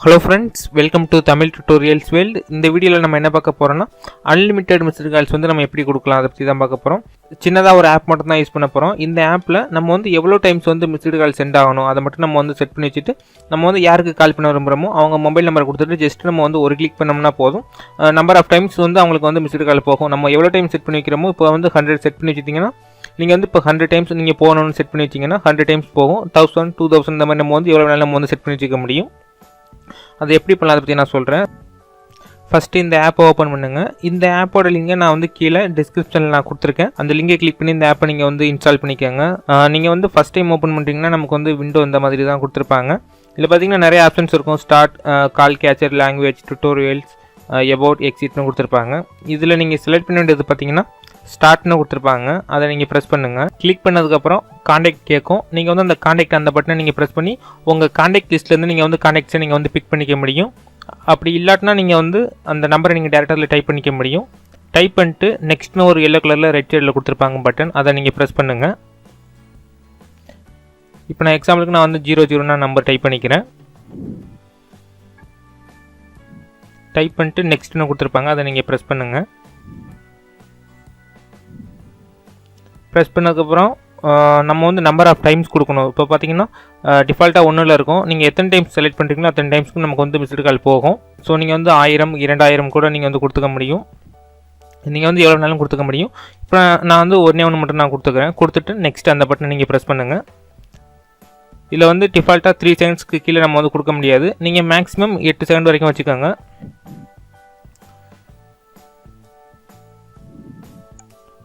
Hello friends welcome to Tamil tutorials world இந்த வீடியோவில் நம்ம என்ன பார்க்க போகிறோம்னா அன்லிமிட்டெட் மிஸ்டு கால்ஸ் வந்து நம்ம எப்படி கொடுக்கலாம் அதை பற்றி தான் பார்க்க போகிறோம் சின்னதாக ஒரு ஆப் மட்டும் தான் யூஸ் பண்ண போகிறோம் இந்த ஆப்பில் நம்ம வந்து எவ்வளோ டைம்ஸ் வந்து மிஸ்டு கால் சென்ட் ஆகணும் அதை மட்டும் நம்ம வந்து செட் பண்ணி வச்சுட்டு நம்ம வந்து யாருக்கு கால் பண்ண விரும்புகிறோமோ அவங்க மொபைல் நம்பர் கொடுத்துட்டு ஜஸ்ட் நம்ம வந்து ஒரு கிளிக் பண்ணோம்னா போதும். நம்பர் ஆஃப் டைம்ஸ் வந்து அவங்களுக்கு வந்து மிஸ்டு கால் போகும். நம்ம எவ்வளோ டைம் செட் பண்ணி வைக்கிறோமோ இப்போ வந்து ஹண்ட்ரட் செட் பண்ணி வச்சிட்டிங்கன்னா நீங்கள் வந்து இப்போ ஹண்ட்ரட் டைம்ஸ் நீங்கள் போகணும்னு செட் பண்ணி வச்சிங்கன்னா ஹண்ட்ரட் டைம்ஸ் போகும். தௌசண்ட் டூ தௌசண்ட் இந்த மாதிரி நம்ம வந்து எவ்வளோ நேரம் நம்ம வந்து செட் பண்ணி வச்சுக்க முடியும். அது எப்படி பண்ணலாம் அதை பற்றி நான் சொல்கிறேன் ஃபஸ்ட்டு இந்த ஆப்பை ஓப்பன் பண்ணுங்கள் இந்த ஆப்போட லிங்கை நான் வந்து கீழே டிஸ்கிரிப்ஷனில் நான் கொடுத்துருக்கேன். அந்த லிங்கை கிளிக் பண்ணி இந்த ஆப்பை நீங்கள் வந்து இன்ஸ்டால் பண்ணிக்கோங்க. நீங்கள் வந்து ஃபஸ்ட் டைம் ஓப்பன் பண்ணுறீங்கன்னா நமக்கு வந்து விண்டோ இந்த மாதிரி தான் கொடுத்துருப்பாங்க. இதில் பார்த்தீங்கன்னா நிறைய ஆப்ஷன்ஸ் இருக்கும். Start call catcher language tutorials about எக்ஸிட்னு கொடுத்துருப்பாங்க. இதில் நீங்கள் செலக்ட் பண்ண வேண்டியது பார்த்தீங்கன்னா ஸ்டார்ட்னு கொடுத்துருப்பாங்க. அதை நீங்கள் ப்ரெஸ் பண்ணுங்கள் கிளிக் பண்ணதுக்கப்புறம் காண்டாக்ட் கேட்கும் நீங்கள் வந்து அந்த காண்டாக்ட் அந்த பட்டனை நீங்கள் ப்ரெஸ் பண்ணி உங்கள் காண்டாக்ட் லிஸ்ட்லேருந்து நீங்கள் வந்து காண்டாக்ட்ஸை நீங்கள் வந்து பிக் பண்ணிக்க முடியும். அப்படி இல்லாட்டினா நீங்கள் வந்து அந்த நம்பரை நீங்கள் டேரெக்டாக டைப் பண்ணிக்க முடியும். டைப் பண்ணிட்டு நெக்ஸ்ட்னு ஒரு எல்லோ கலரில் ரெட் சைடில் கொடுத்துருப்பாங்க பட்டன் அதை நீங்கள் ப்ரெஸ் பண்ணுங்கள் இப்போ நான் எக்ஸாம்பிளுக்கு நான் வந்து ஜீரோ ஜீரோனா நம்பர் டைப் பண்ணிக்கிறேன். டைப் பண்ணிட்டு நெக்ஸ்ட்னு கொடுத்துருப்பாங்க. அதை நீங்கள் ப்ரெஸ் பண்ணுங்கள் ப்ரெஸ் பண்ணதுக்கப்புறம் நம்ம வந்து நம்பர் ஆஃப் டைம்ஸ் கொடுக்கணும். இப்போ பார்த்தீங்கன்னா டிஃபால்ட்டாக ஒன்றில் இருக்கும். நீங்கள் எத்தனை டைம்ஸ் செலக்ட் பண்ணுறீங்களோ அத்தனை டைம்ஸ்க்கு நமக்கு வந்து மிஸ்டு கால் போகும். ஸோ நீங்கள் வந்து ஆயிரம் இரண்டாயிரம் கூட நீங்கள் வந்து கொடுத்துக்க முடியும். நீங்கள் வந்து எவ்வளோ நாளும் கொடுத்துக்க முடியும். இப்போ நான் வந்து ஒன்றே ஒன்று மட்டும் நான் கொடுத்துக்கிறேன். கொடுத்துட்டு நெக்ஸ்ட் அந்த பட்டனை நீங்கள் ப்ரெஸ் பண்ணுங்கள் இதில் வந்து டிஃபால்ட்டாக த்ரீ செகண்ட்ஸ்க்கு கீழே நம்ம வந்து கொடுக்க முடியாது. நீங்கள் மேக்ஸிமம் எட்டு செகண்ட் வரைக்கும் வச்சுக்கோங்க.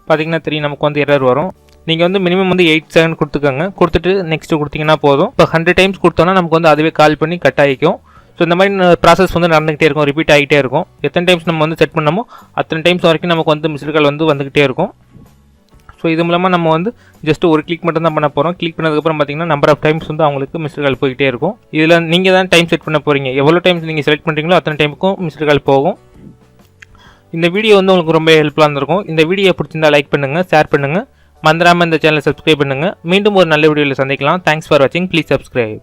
பார்த்தீங்கன்னா தெரியும் நமக்கு வந்து எரர் வரும். நீங்கள் வந்து மினிமம் வந்து எயிட் செகண்ட் கொடுத்துக்கோங்க. கொடுத்துட்டு நெக்ஸ்ட் கொடுத்தீங்கன்னா போதும். இப்போ ஹண்ட்ரட் டைம்ஸ் கொடுத்தோன்னா நமக்கு வந்து அதுவே கால் பண்ணி கட் ஆகிக்கும். ஸோ இந்த மாதிரி ப்ராசஸ் வந்து நடந்துகிட்டே இருக்கும். ரிப்பீட் ஆகிட்டே இருக்கும். எத்தனை டைம்ஸ் நம்ம வந்து செட் பண்ணமோ அத்தனை டைம்ஸ் வரைக்கும் நமக்கு வந்து மிஸ்டு கால் வந்து வந்துக்கிட்டே இருக்கும். ஸோ இது மூலமாக நம்ம வந்து ஜஸ்ட் ஒரு கிளிக் மட்டும் தான் பண்ண போகிறோம் கிளிக் பண்ணதுக்கப்புறம் பார்த்தீங்கன்னா நம்பர் ஆஃப் டைம்ஸ் வந்து அவங்களுக்கு மிஸ்டு கால் போய்கிட்டே இருக்கும். இதில் நீங்கள் தான் டைம் செட் பண்ண போகிறீங்க எவ்வளோ டைம்ஸ் நீங்கள் செலக்ட் பண்ணுறீங்களோ அத்தனை டைமுக்கும் மிஸ்டு கால் போகும். இந்த வீடியோ வந்து உங்களுக்கு ரொம்ப ஹெல்ப்ஃபுல்லாக இருந்திருக்கும். இந்த வீடியோ பிடிச்சிருந்தா லைக் பண்ணுங்கள் ஷேர் பண்ணுங்கள் மறந்துடாமல் இந்த சேனலை சப்ஸ்கிரைப் பண்ணுங்கள் மீண்டும் ஒரு நல்ல வீடியோவில் சந்திக்கலாம். தேங்க்ஸ் ஃபார் வாட்சிங் ப்ளீஸ் சப்ஸ்கிரைப்